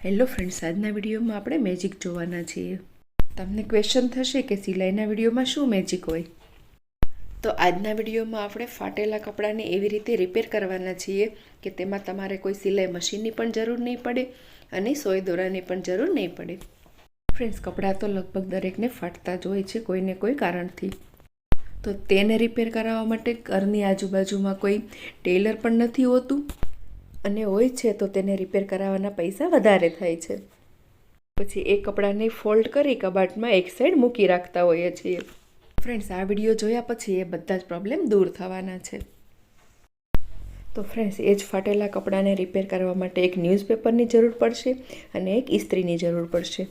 Hello friends આજના વિડીયોમાં આપણે મેજિક જોવાના છીએ. તમને ક્વેશ્ચન થશે કે સિલાઈના વિડીયોમાં શું મેજિક હોય? તો આજના વિડીયોમાં આપણે ફાટેલા કપડાને એવી રીતે રિપેર કરવાના છીએ કે તેમાં તમારે કોઈ સિલાઈ મશીનની પણ જરૂર નહીં પડે અને સોય દોરાની પણ જરૂર નહીં પડે. ફ્રેન્ડ્સ કપડાં તો લગભગ દરેકને ફાટતા જ હોય છે કોઈને કોઈ કારણથી. તો તેને રિપેર કરાવવા માટે ઘરની આજુબાજુમાં કોઈ ટેલર પણ નથી હોતું. અને હોય છે તો તેને રિપેર કરાવવાના પૈસા વધારે થાય છે. પછી એ કપડાને ફોલ્ડ કરી કબાટમાં એક સાઈડ મૂકી રાખતા હોઈએ છીએ. ફ્રેન્ડ્સ આ વીડિયો જોયા પછી એ બધા જ પ્રોબ્લેમ દૂર થવાના છે. તો ફ્રેન્ડ્સ એ જ ફાટેલા કપડાને રિપેર કરવા માટે એક ન્યૂઝપેપરની જરૂર પડશે અને એક ઇસ્ત્રીની જરૂર પડશે.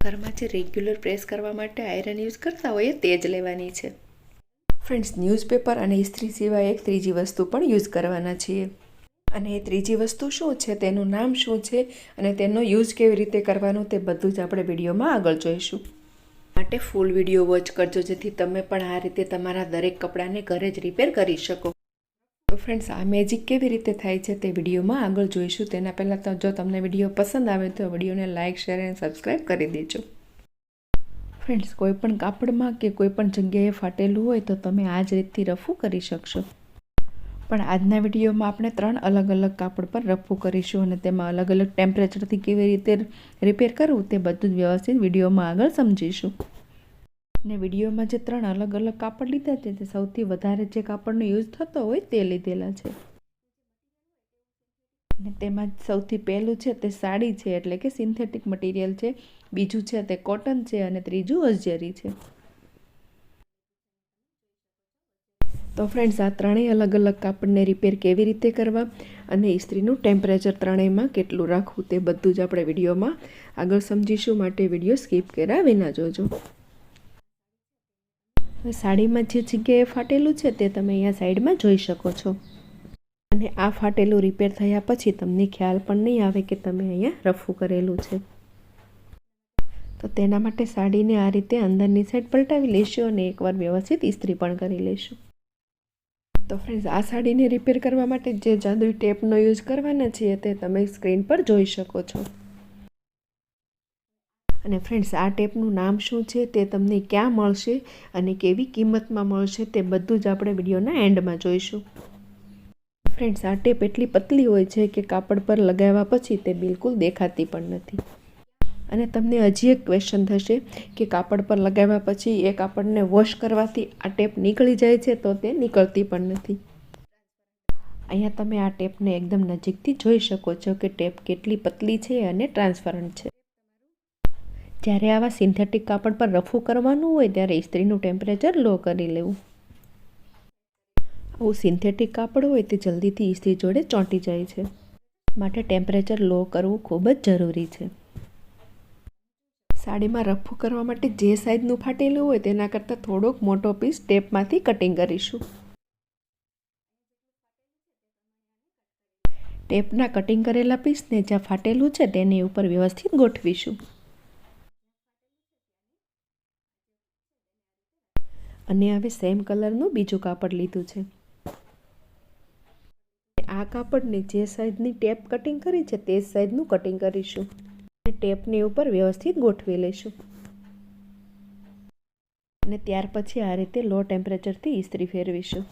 ઘરમાં જે રેગ્યુલર પ્રેસ કરવા માટે આયરન યુઝ કરતા હોઈએ તે જ લેવાની છે. ફ્રેન્ડ્સ ન્યૂઝપેપર અને ઇસ્ત્રી સિવાય એક ત્રીજી વસ્તુ પણ યુઝ કરવાના છીએ. અને ત્રીજી વસ્તુ શું છે, તેનું નામ શું છે અને તેનો યુઝ કેવી રીતે કરવાનું તે બધું જ આપણે વિડીયોમાં આગળ જોઈશું. માટે ફૂલ વીડિયો વોચ કરજો, જેથી તમે પણ આ રીતે તમારા દરેક કપડાને ઘરે જ રિપેર કરી શકો. તો ફ્રેન્ડ્સ આ મેજિક કેવી રીતે થાય છે તે વિડીયોમાં આગળ જોઈશું. તેના પહેલાં જો તમને વીડિયો પસંદ આવે તો વિડીયોને લાઇક શેર અને સબસ્ક્રાઈબ કરી દેજો. ફ્રેન્ડ્સ કોઈ પણ કાપડમાં કે કોઈપણ જગ્યાએ ફાટેલું હોય તો તમે આ જ રીતથી રફું કરી શકશો. પણ આજના વિડીયોમાં આપણે ત્રણ અલગ અલગ કાપડ પર રફું કરીશું અને તેમાં અલગ અલગ ટેમ્પરેચરથી કેવી રીતે રિપેર કરવું તે બધું જ વ્યવસ્થિત વિડીયોમાં આગળ સમજીશું. ને વિડીયોમાં જે ત્રણ અલગ અલગ કાપડ લીધા છે તે સૌથી વધારે જે કાપડનો યુઝ થતો હોય તે લીધેલા છે. અને તેમાં સૌથી પહેલું છે તે સાડી છે એટલે કે સિન્થેટિક મટીરિયલ છે, બીજું છે તે કોટન છે અને ત્રીજું અજરી છે. તો ફ્રેન્ડ્સ આ ત્રણેય અલગ અલગ કાપડને રિપેર કેવી રીતે કરવા અને ઇસ્ત્રીનું ટેમ્પરેચર ત્રણેયમાં કેટલું રાખવું તે બધું જ આપણે વિડીયોમાં આગળ સમજીશું. માટે વીડિયો સ્કીપ કર્યા વિના જોજો. સાડીમાં જે જગ્યાએ ફાટેલું છે તે તમે અહીંયા સાઈડમાં જોઈ શકો છો. અને આ ફાટેલું રિપેર થયા પછી તમને ખ્યાલ પણ નહીં આવે કે તમે અહીંયા રફું કરેલું છે. તો તેના માટે સાડીને આ રીતે અંદરની સાઈડ પલટાવી લેશું અને એકવાર વ્યવસ્થિત ઇસ્ત્રી પણ કરી લેશું. તો ફ્રેન્ડ્સ આ સાડીને રિપેર કરવા માટે જે જાદુઈ ટેપનો યુઝ કરવાના છીએ તે તમે સ્ક્રીન પર જોઈ શકો છો. અને ફ્રેન્ડ્સ આ ટેપનું નામ શું છે તે તમને ક્યાં મળશે અને કેવી કિંમતમાં મળશે તે બધું જ આપણે વિડીયોના એન્ડમાં જોઈશું. ફ્રેન્ડ્સ આ ટેપ એટલી પતલી હોય છે કે કાપડ પર લગાવ્યા પછી તે બિલકુલ દેખાતી પણ નથી. અને તમને હજી એક ક્વેશ્ચન થશે કે કાપડ પર લગાવ્યા પછી એ કાપડને વોશ કરવાથી આ ટેપ નીકળી જાય છે તો તે નીકળતી પણ નથી. અહીંયા તમે આ ટેપને એકદમ નજીકથી જોઈ શકો છો કે ટેપ કેટલી પતલી છે અને ટ્રાન્સપરન્ટ છે. જ્યારે આવા સિન્થેટિક કાપડ પર રફું કરવાનું હોય ત્યારે ઇસ્ત્રીનું ટેમ્પરેચર લો કરી લેવું. આવું સિન્થેટિક કાપડ હોય તે જલ્દીથી ઇસ્ત્રી જોડે ચોંટી જાય છે. માટે ટેમ્પરેચર લો કરવું ખૂબ જ જરૂરી છે. સાડીમાં રફું કરવા માટે જે સાઈઝનું ફાટેલું હોય તેના કરતાં થોડોક મોટો પીસ ટેપમાંથી કટિંગ કરીશું. ટેપના કટિંગ કરેલા પીસને જ્યાં ફાટેલું છે તેની ઉપર વ્યવસ્થિત ગોઠવીશું. અને હવે સેમ કલરનું બીજું કાપડ લીધું છે. આ કાપડને જે સાઈઝની ટેપ કટિંગ કરી છે તે સાઈઝનું કટિંગ કરીશું. ટેપની ઉપર વ્યવસ્થિત ગોઠવી લઈશું. અને ત્યાર પછી આ રીતે લો ટેમ્પરેચરથી ઇસ્ત્રી ફેરવીશું.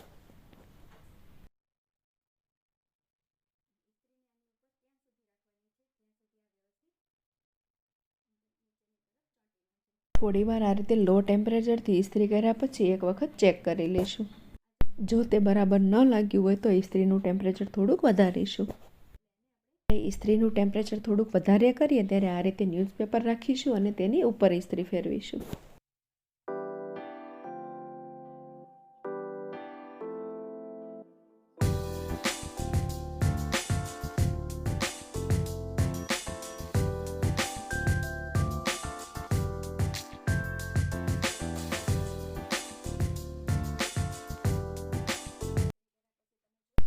થોડી વાર આ રીતે લો ટેમ્પરેચરથી ઇસ્ત્રી કર્યા પછી એક વખત ચેક કરી લઈશું. જો તે બરાબર ન લાગ્યું હોય તો ઇસ્ત્રીનું ટેમ્પરેચર થોડુંક વધારીશું. ઇસ્ત્રીનું ટેમ્પરેચર થોડુંક વધારે કરીએ, ત્યારે આ રીતે ન્યૂઝપેપર રાખીશું અને તેની ઉપર ઇસ્ત્રી ફેરવીશું.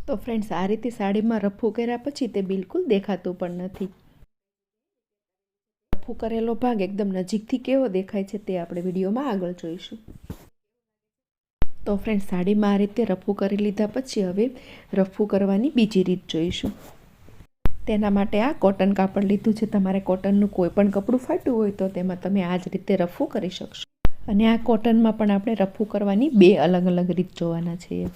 તો ફ્રેન્ડ્સ આ રીતે સાડીમાં રફું કર્યા પછી તે બિલકુલ દેખાતું પણ નથી. રફું કરેલો ભાગ એકદમ નજીકથી કેવો દેખાય છે તે આપણે વિડીયોમાં આગળ જોઈશું. તો ફ્રેન્ડ સાડીમાં આ રીતે રફું કરી લીધા પછી હવે રફું કરવાની બીજી રીત જોઈશું. તેના માટે આ કોટન કાપડ લીધું છે. તમારે કોટનનું કોઈ પણ કપડું ફાટ્યું હોય તો તેમાં તમે આ જ રીતે રફું કરી શકશો. અને આ કોટનમાં પણ આપણે રફું કરવાની બે અલગ અલગ રીત જોવાના છીએ.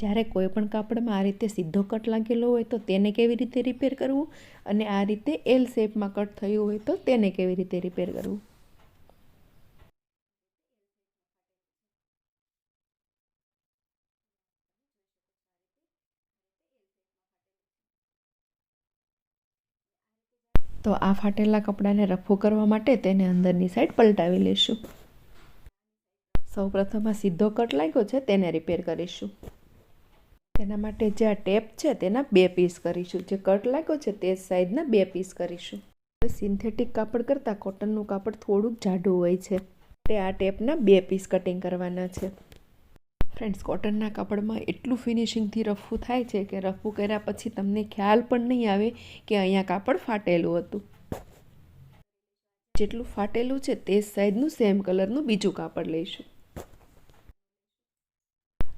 જ્યારે કોઈ પણ કાપડમાં આ રીતે સીધો કટ લાગેલો હોય તો તેને કેવી રીતે રિપેર કરવું? અને આ રીતે એલ શેપમાં કટ થયું હોય તો તેને કેવી રીતે રિપેર કરવું? તો આ ફાટેલા કપડાને રફો કરવા માટે તેને અંદરની સાઈડ પલટાવી લઈશું. સૌપ્રથમ આ સીધો કટ લાગ્યો છે તેને રિપેર કરીશું. તેના માટે જે આ ટેપ છે તેના બે પીસ કરીશું. જે કટ લાગ્યો છે તે સાઈઝના બે પીસ કરીશું. હવે સિન્થેટિક કાપડ કરતાં કોટનનું કાપડ થોડુંક જાડું હોય છે. તે આ ટેપના બે પીસ કટિંગ કરવાના છે. ફ્રેન્ડ્સ કોટનના કાપડમાં એટલું ફિનિશિંગથી રફું થાય છે કે રફું કર્યા પછી તમને ખ્યાલ પણ નહીં આવે કે અહીંયા કાપડ ફાટેલું હતું. જેટલું ફાટેલું છે તે સાઈઝનું સેમ કલરનું બીજું કાપડ લઈશું.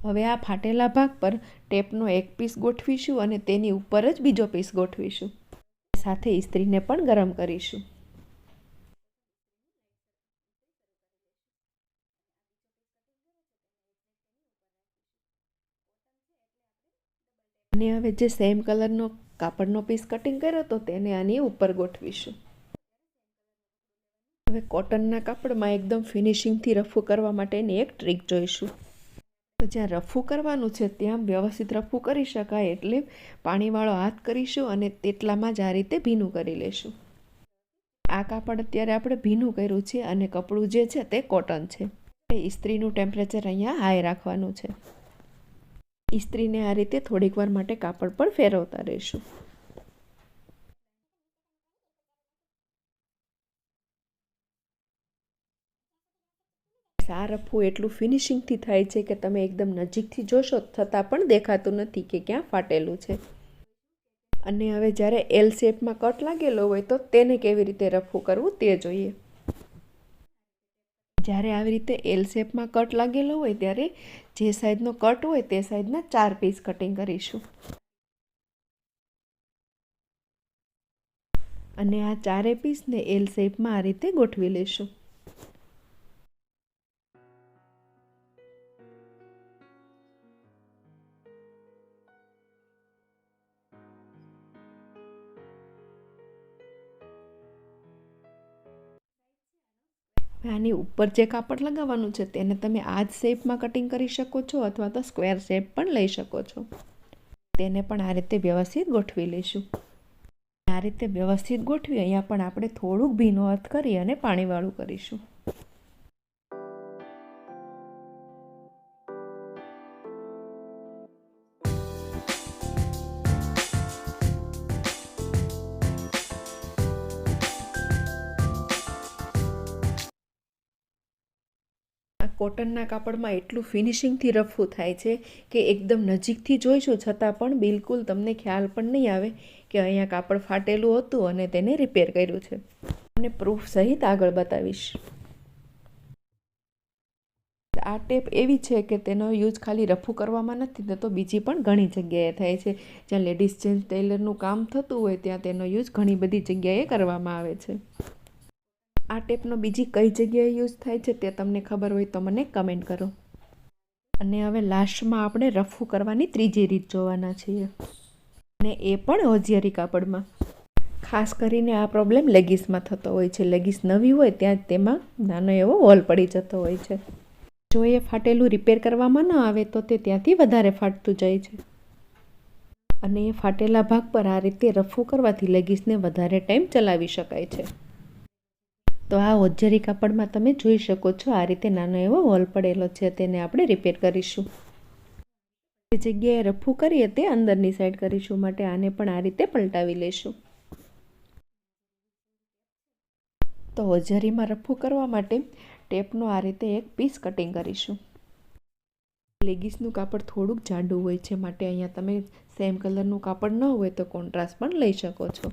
હવે આ ફાટેલા ભાગ પર ટેપનો એક પીસ ગોઠવીશું અને તેની ઉપર જ બીજો પીસ ગોઠવીશું. સાથે ઇસ્ત્રીને પણ ગરમ કરીશું. અને હવે જે સેમ કલરનો કાપડનો પીસ કટિંગ કર્યો તો તેને આની ઉપર ગોઠવીશું. હવે કોટનના કાપડમાં એકદમ ફિનિશિંગથી રફું કરવા માટેની એક ટ્રીક જોઈશું. જ્યાં રફું કરવાનું છે, ત્યાં વ્યવસ્થિત રફું કરી શકાય એટલે પાણીવાળો હાથ કરીશું અને તેટલામાં જ આ રીતે ભીનું કરી લેશું. આ કાપડ અત્યારે આપણે ભીનું કર્યું છે અને કપડું જે છે તે કોટન છે. ઇસ્ત્રીનું ટેમ્પરેચર અહીંયા હાઈ રાખવાનું છે. ઇસ્ત્રીને આ રીતે થોડીક વાર માટે કાપડ પર ફેરવતા રહીશું. આ રફું એટલું ફિનિશિંગથી થાય છે કે તમે એકદમ નજીકથી જોશો છતાં પણ દેખાતું નથી કે ક્યાં ફાટેલું છે. અને હવે જ્યારે એલ શેપમાં કટ લાગેલો હોય તો તેને કેવી રીતે રફું કરવું તે જોઈએ. જ્યારે આવી રીતે એલ શેપમાં કટ લાગેલો હોય ત્યારે જે સાઈઝનો કટ હોય તે સાઈઝના ચાર પીસ કટિંગ કરીશું. અને આ ચારે પીસને એલ શેપમાં આ રીતે ગોઠવી લઈશું. આની ઉપર જે કાપડ લગાવવાનું છે તેને તમે આ જ શેપમાં કટિંગ કરી શકો છો અથવા તો સ્ક્વેર શેપ પણ લઈ શકો છો. તેને પણ આ રીતે વ્યવસ્થિત ગોઠવી લઈશું. આ રીતે વ્યવસ્થિત ગોઠવી અહીંયા પણ આપણે થોડુંક ભીનો અર્થ કરી અને પાણીવાળું કરીશું. કોટનના કાપડમાં એટલું ફિનિશિંગથી રફું થાય છે કે એકદમ નજીકથી જોઈશું છતાં પણ બિલકુલ તમને ખ્યાલ પણ નહીં આવે કે અહીંયા કાપડ ફાટેલું હતું અને તેને રિપેર કર્યું છે. તમને પ્રૂફ સહિત આગળ બતાવીશ. આ ટેપ એવી છે કે તેનો યુઝ ખાલી રફું કરવામાં નથી થતો બીજી પણ ઘણી જગ્યાએ થાય છે. જ્યાં લેડીઝ જેન્ટ્સ ટેલરનું કામ થતું હોય ત્યાં તેનો યુઝ ઘણી બધી જગ્યાએ કરવામાં આવે છે. આ ટેપનો બીજી કઈ જગ્યાએ યુઝ થાય છે તે તમને ખબર હોય તો મને કમેન્ટ કરો. અને હવે લાસ્ટમાં આપણે રફું કરવાની ત્રીજી રીત જોવાના છીએ. અને એ પણ હોજિયારી કાપડમાં. ખાસ કરીને આ પ્રોબ્લેમ લેગીસમાં થતો હોય છે. લેગીસ નવી હોય ત્યાં તેમાં નાનો એવો હોલ પડી જતો હોય છે. જો એ ફાટેલું રિપેર કરવામાં ન આવે તો તે ત્યાંથી વધારે ફાટતું જાય છે. અને એ ફાટેલા ભાગ પર આ રીતે રફું કરવાથી લેગીસને વધારે ટાઈમ ચલાવી શકાય છે. તો આ ઓજરી કાપડમાં તમે જોઈ શકો છો, આ રીતે નાનો એવો હોલ પડેલો છે, તેને આપણે રિપેર કરીશું. જે જગ્યાએ રફું કરીએ તે અંદરની સાઈડ કરીશું, માટે આને પણ આ રીતે પલટાવી લઈશું તો હોજરીમાં રફું કરવા માટે ટેપનો આ રીતે એક પીસ કટિંગ કરીશું. લેગીસનું કાપડ થોડુંક જાડું હોય છે, માટે અહીંયા તમે સેમ કલરનું કાપડ ન હોય તો કોન્ટ્રાસ્ટ પણ લઈ શકો છો.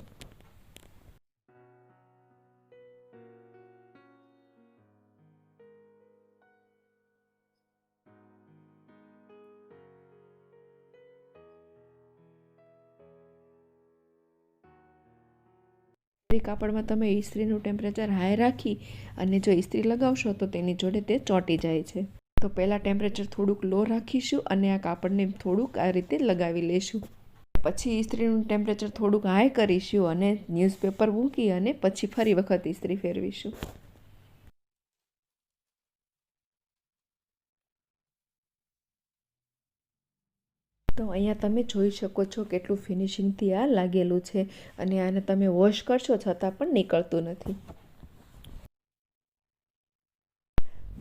કાપડમાં તમે ઇસ્ત્રીનું ટેમ્પરેચર હાઈ રાખી અને જો ઇસ્ત્રી લગાવશો તો તેની જોડે તે ચોંટી જાય છે. તો પહેલાં ટેમ્પરેચર થોડુંક લો રાખીશું અને આ કાપડને થોડુંક આ રીતે લગાવી લઈશું. પછી ઇસ્ત્રીનું ટેમ્પરેચર થોડુંક હાઈ કરીશું અને ન્યૂઝપેપર મૂકી અને પછી ફરી વખત ઇસ્ત્રી ફેરવીશું. અહીંયા તમે જોઈ શકો છો કેટલું ફિનિશિંગથી આ લાગેલું છે અને આને તમે વોશ કરશો છતાં પણ નીકળતું નથી.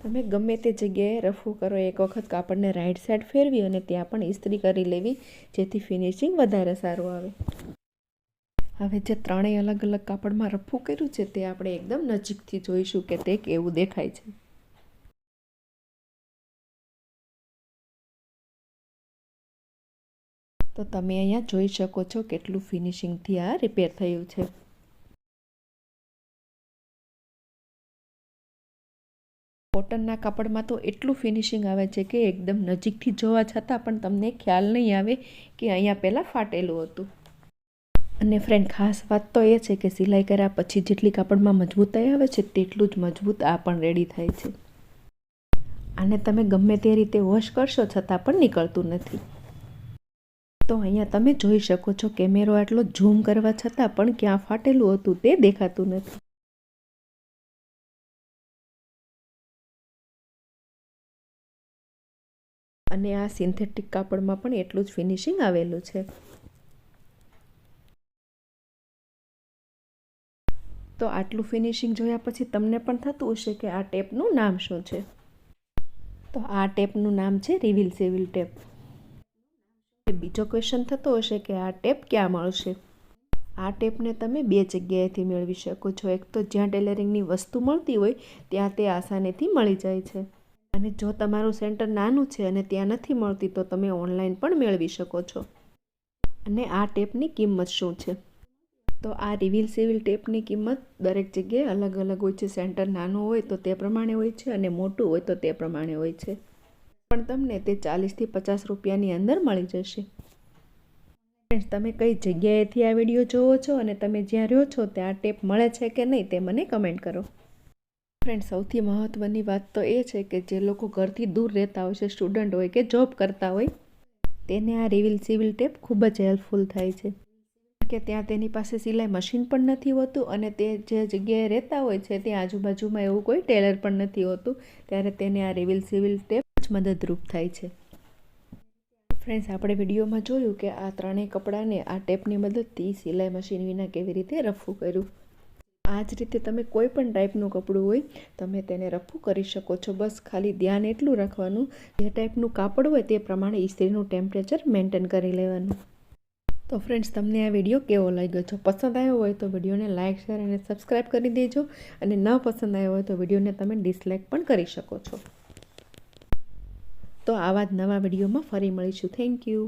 તમે ગમે તે જગ્યાએ રફું કરો, એક વખત કાપડને રાઈટ સાઈડ ફેરવી અને ત્યાં પણ ઇસ્ત્રી કરી લેવી, જેથી ફિનિશિંગ વધારે સારું આવે. હવે જે ત્રણેય અલગ અલગ કાપડમાં રફું કર્યું છે તે આપણે એકદમ નજીકથી જોઈશું કે તે કેવું દેખાય છે. તો તમે અહીંયા જોઈ શકો છો કેટલું ફિનિશિંગથી આ રિપેર થયું છે. કોટનના કાપડમાં તો એટલું ફિનિશિંગ આવે છે કે એકદમ નજીકથી જોવા છતાં પણ તમને ખ્યાલ નહીં આવે કે અહીંયા પહેલાં ફાટેલું હતું. અને ફ્રેન્ડ ખાસ વાત તો એ છે કે સિલાઈ કર્યા પછી જેટલી કાપડમાં મજબૂતાઈ આવે છે તેટલું જ મજબૂત આ પણ રેડી થાય છે. આને તમે ગમે તે રીતે વોશ કરશો છતાં પણ નીકળતું નથી. તો અહીંયા તમે જોઈ શકો છો કેમેરો આટલો ઝૂમ કરવા છતાં પણ ક્યાં ફાટેલું હતું તે દેખાતું નથી. અને આ સિન્થેટિક કાપડમાં પણ એટલું જ ફિનિશિંગ આવેલું છે. તો આટલું ફિનિશિંગ જોયા પછી તમને પણ થતું હશે કે આ ટેપનું નામ શું છે? તો આ ટેપનું નામ છે રિવિલ સિવિલ ટેપ. બીજો ક્વેશ્ચન થતો હશે કે આ ટેપ ક્યાં મળશે? આ ટેપને તમે બે જગ્યાએથી મેળવી શકો છો. એક તો જ્યાં ટેલરિંગની વસ્તુ મળતી હોય, ત્યાં તે આસાનીથી મળી જાય છે. અને જો તમારું સેન્ટર નાનું છે અને ત્યાં નથી મળતી, તો તમે ઓનલાઈન પણ મેળવી શકો છો. અને આ ટેપની કિંમત શું છે? તો આ રિવિલ સિવિલ ટેપની કિંમત દરેક જગ્યાએ અલગ અલગ હોય છે. સેન્ટર નાનું હોય તો તે પ્રમાણે હોય છે અને મોટું હોય તો તે પ્રમાણે હોય છે. પણ તમને તે ચાલીસથી પચાસ રૂપિયાની અંદર મળી જશે. ફ્રેન્ડ્સ તમે કઈ જગ્યાએથી આ વીડિયો જોવો છો અને તમે જ્યાં રહ્યો છો ત્યાં ટેપ મળે છે કે નહીં તે મને કમેન્ટ કરો. ફ્રેન્ડ સૌથી મહત્ત્વની વાત તો એ છે કે જે લોકો ઘરથી દૂર રહેતા હોય છે સ્ટુડન્ટ હોય કે જોબ કરતા હોય, તેને આ રિવિલ સિવિલ ટેપ ખૂબ જ હેલ્પફુલ થાય છે. કે ત્યાં તેની પાસે સિલાઈ મશીન પણ નથી હોતું અને તે જે જગ્યાએ રહેતા હોય છે, ત્યાં આજુબાજુમાં એવું કોઈ ટેલર પણ નથી હોતું, ત્યારે તેને આ રિવિલ સિવિલ ટેપ મદદરૂપ થાય છે. ફ્રેન્ડ્સ, આપણે વિડીયોમાં જોયું કે આ ત્રણેય કપડાને આ ટેપની મદદથી સિલાઈ મશીન વિના કેવી રીતે રફવું કર્યું. આ જ રીતે તમે કોઈ પણ ટાઈપનું કપડું હોય, તમે તેને રફું કરી શકો છો. બસ ખાલી ધ્યાન એટલું રાખવાનું, જે ટાઈપનું કાપડ હોય તે પ્રમાણે ઇસ્ત્રીનું ટેમ્પરેચર મેન્ટેન કરી લેવાનું. તો ફ્રેન્ડ્સ, તમને આ વીડિયો કેવો લાગ્યો? છો પસંદ આવ્યો હોય તો વિડીયોને લાઇક શેર અને સબસ્ક્રાઈબ કરી દેજો. અને ન પસંદ આવ્યો હોય તો વિડીયોને તમે ડિસલાઇક પણ કરી શકો છો. તો આવા જ નવા વિડીયોમાં ફરી મળીશું. Thank you